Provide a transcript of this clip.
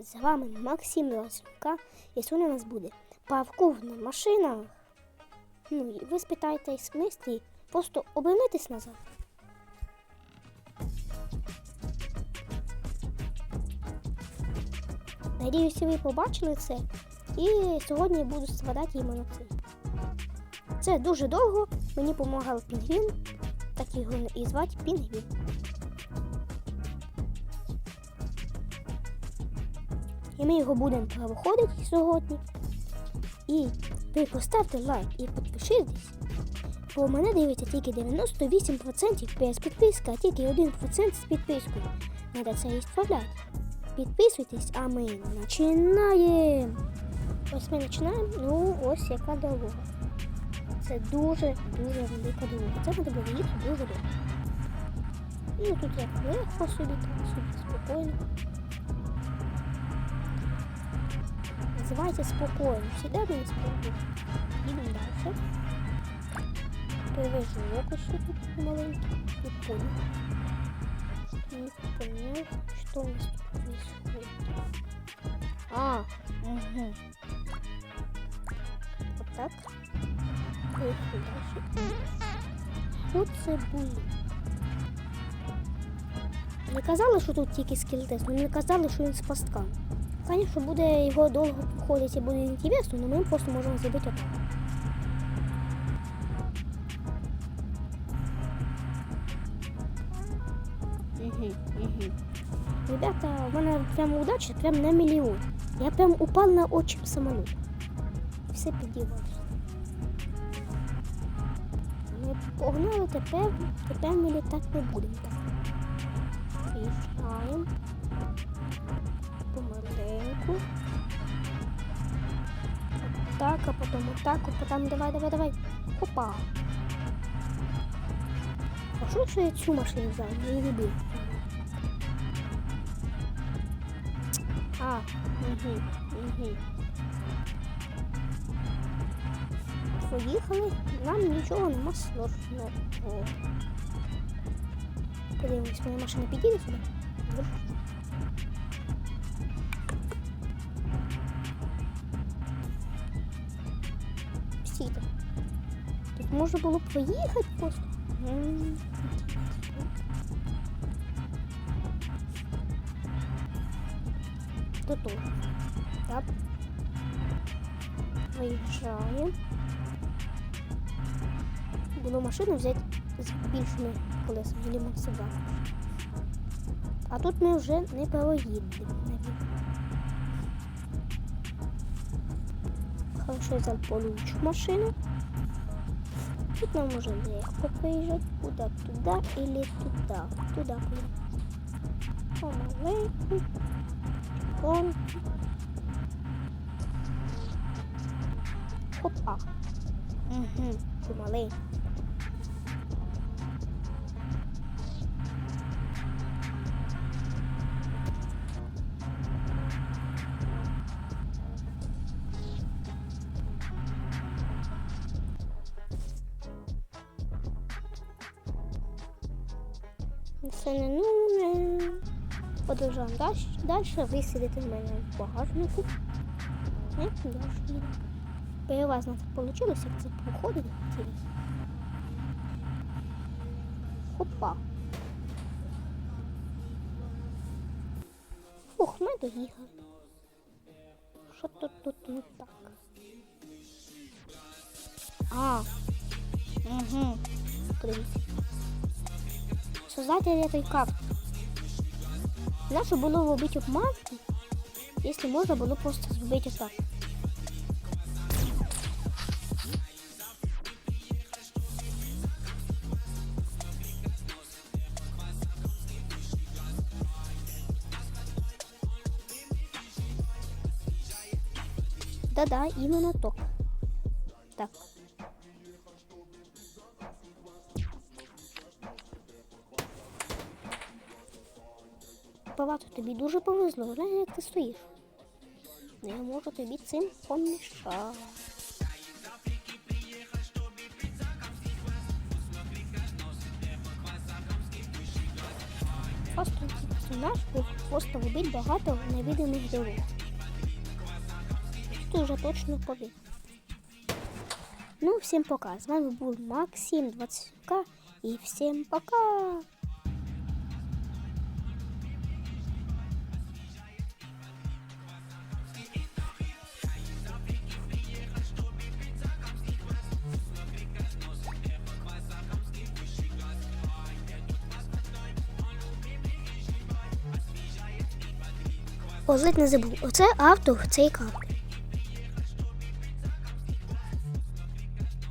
З вами Максим Ласюка, і сьогодні у нас буде паркурна машина. Ну, і ви спитаєтесь в мислі, просто обернитесь назад. Надіюся, ви побачили це. І сьогодні буду складати іменно це. Це дуже довго. Мені допомагав Пінгвін. Так його і звати Пінгвін. І ми його будемо проходити сьогодні. І ви поставте лайк і підпишитесь. Бо мене дивиться тільки 98% без підписки, а тільки 1% з підпискою. Треба це і справляти. Підписуйтесь, а ми починаємо. Ось ми починаємо. Ну, ось яка дорога. Це дуже-дуже велика дорога. Це було їхати дуже довго. І тут як легко собі, так собі спокійно. Називається спокійно. Всегда не спокійно. Їдемо далі. Перевожу ось тут маленький. Не понял. Не понял, что у нас тут происходит. А, угу. Вот так. Поехали дальше. Що це було? Не казали, що тут тільки скелетес, але не казали, що він з пастками. Звісно, буде його довго проходити і буде інтересно, але ми просто можемо зробити отак. Ребята, у мене прямо удача, прям на мільйон. Я прям упав на очі самоліт. Все підірвалося. Ми погнали тепер, тепер ми літати не будемо. Приїжджаємо. Так, а потім отак, а потім давай, давай, давай. Опа. А що якщо я цю машину взяв? Я її любив. А, угу, угу. Поїхали, нам нічого нема сложного. Подивимось, моя машина підійде сюди. Можна було б поїхати просто. Тут. Так. Виїжджаємо. Було машину взяти з більшими колесами, лімон себе. А тут ми вже не поїдемо. Хорошо взял получше машину. Тут нам уже легко поезжать Куда? Туда или туда? Туда. Он. Опа. Угу. Помаленьку. Це не ну Продовжуємо далі. Далі ви сидите в мене в багажнику. Е, Далі їдемо. Переважно так вийшло, як це проходить. Хопа. Фух, ми доїхали. Що тут тут не так? А. Угу. Подивіться. Создатель этой карты. Нащо було робити обманки, якщо можна було просто зробити так. Да-да, именно так. Так. Палату тобі дуже повезло, глянь, як ти стоїш. Я можу тобі цим помішати. Був просто робити багато невидимих дорог. Ти вже точно побіг. Ну, всім пока. З вами був Максим 20к і всім пока! О, ледь не забув. Оце автор цієї карти.